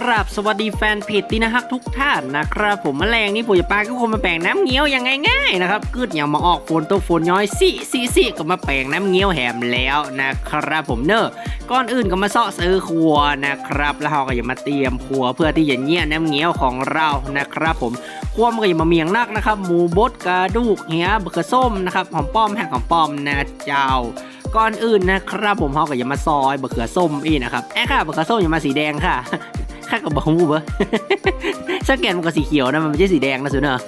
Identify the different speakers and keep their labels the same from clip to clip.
Speaker 1: ครับสวัสดีแฟนเพจตีนะฮักทุกท่านนะครับ ผมแมลงนี่ผมจะปลาก็คงมาแปลงน้ำเงี้ยวยังไงง่ายๆนะครับกึดอย่างมาออกโฟนตัวโฟนย้อยซี่ซี่ซี่ก็มาแปลงน้ำเงี้ยวแหมแล้วนะครับผมเนอะก่อนอื่นก็มาเซาะซื้อครัวนะครับ แล้วเราก็จะมาเตรียมครัวเพื่อที่จะเงี้ยน้ำเงี้ยวของเรานะครับ ผมครัวมันก็จะมาเมียงนักนะครับ หมูบดกระดูกเหี้ยเบอร์ส้มนะครับหอมป้อมแห้งหอมป้อมนะเจ้าก่อนอื่นนะครับผมเขาก็อย่ามาซอยบะเขือส้มอีนะครับแอะค่ะบะเขือส้มอย่ามาสีแดงค่ะ ข้ากับบะฮูเบอสังเกตมันก็สีเขียวนะมันไม่ใช่สีแดงนะสุนเนอะ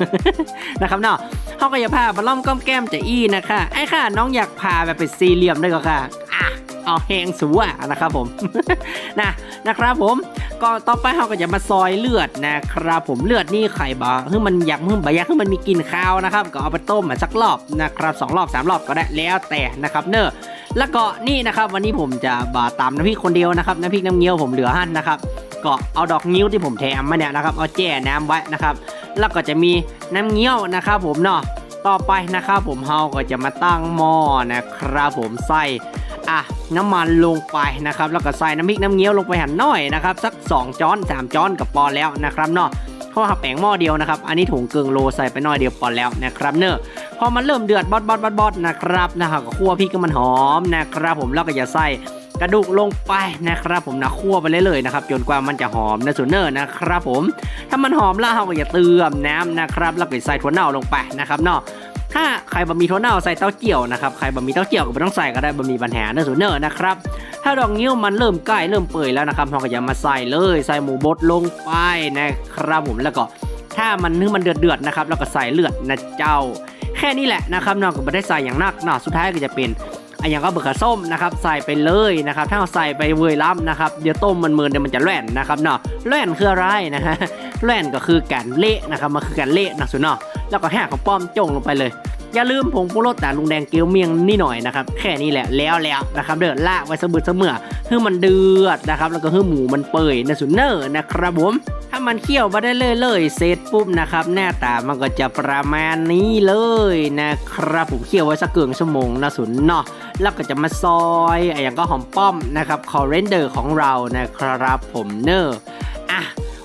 Speaker 1: นะครับเนาะเขาก็อย่าพบะล่อมก้อมแก้มจะอี้นะคะไอ้ค่ะ น้องอยากพาแบบเป็นสี่เหลี่ยมด้วยก็ค่ะอะเอาแหงสัวนะครับผมนะนะครับผมก็ต่อไปเขาก็จะมาซอยเลือดนะครับผมเลือดนี่ไข่บะคือมันอยากมึงบะอยากคือมันมีกลิ่นคาวนะครับก็เอาไปต้มมาสักรอบนะครับสองรอบสามรอบก็ได้แล้วแต่นะครับเนอะแล้วก็นี่นะครับวันนี้ผมจะบาตามน้ำพริกคนเดียวนะครับน้ำพริกน้ำเงี้ยวผมเหลือหั่นนะครับ ก็เอาดอกงิ้วที่ผมแถมมาเนี่ยนะครับเอาแจ่น้ำไว้นะครับ แล้วก็จะมีน้ำเงี้ยวนะครับผมเนาะต่อไปนะครับผมเฮาก็จะมาตั้งหม้อนะครับผมใส่อะน้ำมันลงไปนะครับ แล้วก็ใส่น้ำพริกน้ำเงี้ยวลงไปหันน้อยนะครับสัก 2จ้อน3จ้อนกับปอแล้วนะครับเนาะเพราะว่าแป้งหม้อเดียวนะครับ อันนี้ถุงเกลืองโลใส่ไปน้อยเดียวปอแล้วนะครับเนอะพอมันเริ่มเดือดบอดบอดบอดบอดนะครับนะครับก็คั่วพริกก็มันหอมนะครับผมแล้วก็อย่าใส่ กระดูกลงไปนะครับ ผมนะคั่วไปเรื่อยๆนะครับจนกว่ามันจะหอมนะส่วนเนอร์นะครับผมถ้ามันหอมแล้วเราก็อย่าเติมน้ำนะครับแล้วก็ใส่ถั่วเน่าลงไปนะครับเนาะถ้าใครบะหมี่ถั่วเน่าใส่เต้าเจี้ยวนะครับใครบะหมี่เต้าเจี้ยวก็ไม่ต้องใส่ก็ได้บะหมี่ปัญหานะส่วนเนอร์นะครับถ้าดอกนิ้วมันเริ่มใกล้เริ่มเปื่อยแล้วนะครับเราก็อย่ามาใส่เลยใส่หมูบดลงไปนะครับผมแล้วก็ถ้ามันนึกมันเดือดเดือดๆนะครับแล้วก็ใส่เลือดนะเจ้า แค่นี้แหละนะครับนอกจากไม่ได้ใส่อย่างนักเนาะสุดท้ายก็จะเป็น อันย่างก็เบอร์ขาส้มนะครับใส่ไปเลยนะครับถ้าเราใส่ไปเวยล้ำนะครับเดี๋ยวต้มมันเมินเดี๋ยวมันจะแล่นนะครับเนาะแล่นคืออะไรนะฮะแล่นก็คือการเละนะครับมันคือการเละนะสุดเนาะแล้วก็แห่ของป้อมจงลงไปเลยอย่าลืมผงปรุงรสแต่ลุงแดงเกี๊ยวเมียงนี่หน่อยนะครับแค่นี้แหละแล้วแล้วนะครับเดือดละไว้เสมอเสมอให้มันเดือดนะครับแล้วก็ให้หมูมันเปื่อยนะสุดเนอร์นะครับผม ถ้ามันเคี่ยวมาได้เลยเลยเสร็จปุ๊บนะครับ หน้าตามันก็จะประมาณนี้เลยนะครับผมเคี่ยวไว้สักเกืองชั่วโมงนะสุนเนาะแล้วก็จะมาซอยไอ้อย่างก็หอมป้อมนะครับคอเรนเดอร์ของเรานะครับผมเนอร์อะ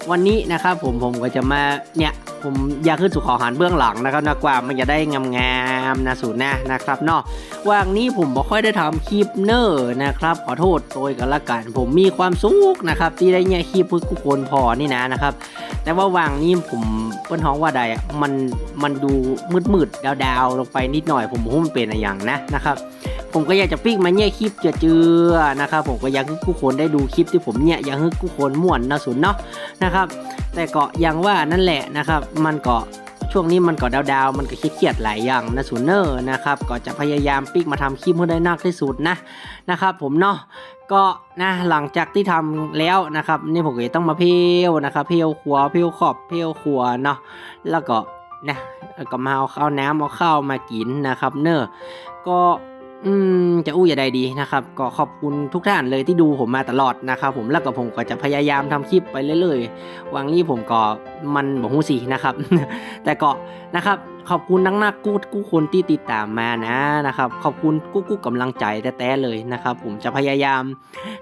Speaker 1: วันนี้นะครับผมผมก็จะมาเนี่ย ผมอยากขึ้นสู่ขอหารเบื้องหลังนะครับนะกว่ามันจะได้งามๆนะสุนนะนะครับเนาะว่างนี้ผมบ่ค่อยได้ทำคลิปเนอร์นะครับ ขอโทษโดยกันละกัน ผมมีความสุขนะครับ ที่ได้เนี่ยคลิปทุกคนพอนี่นะนะครับ แต่ว่าวางนี้ผมเปิ้นท้องว่าใดมันมันดูมืดมืดๆดาวๆลงไปนิดหน่อย ผมว่ามันเป็นอะไรอย่างนะนะครับ ผมก็อยากจะปิ๊กมาเนี่ยคลิปเจือๆนะครับผมก็อยากให้ทุกคนได้ดูคลิปที่ผมเนี่ยอยากให้ทุกคนม่วนนะสุนเนาะนะครับแต่ก็ยังว่านั่นแหละนะครับ มันก็ช่วงนี้มันก็ดาวๆ มันก็เครียดๆหลายอย่างนะสูนเนอร์นะครับก็จะพยายามปิ๊กมาทำคลิปให้ได้นักที่สุดนะนะครับ ผมเนาะก็นะหลังจากที่ทำแล้วนะครับนี่ผมก็ต้องมาเพลวนะครับเพลวขัวเพลวขอบเพลวขัวเนาะแล้วก็นะก็มาเอาข้าวน้ำเอาข้าวมากินนะครับ เนอร์ก็ อืมจะอู้อย่าใดดีนะครับก็ขอบคุณทุกท่านเลยที่ดูผมมาตลอดนะครับผมแล้วก็ผมก็จะพยายามทำคลิปไปเรื่อยๆวางนี้ผมก็มันบอกฮู้สินะครับ แต่ก็นะครับขอบคุณนักนักกู้กู้คนที่ติดตามมานะนะครับขอบคุณกู้กู้กำลังใจแต่ๆเลยนะครับ ผมจะพยายาม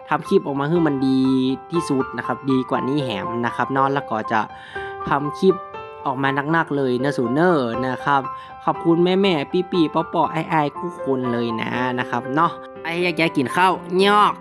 Speaker 1: ทำคลิปออกมาให้มันดีที่สุดนะครับ ดีกว่านี้แหมนะครับนอนแล้วก็จะทำคลิป ออกมาหนักๆเลยนะสูเนอร์นะครับ ขอบคุณแม่แม่ๆปี้ปี้ป๊อปอไอไอกู้คนเลยนะนะครับเนาะไอ้ยากจะกินข้าวยอก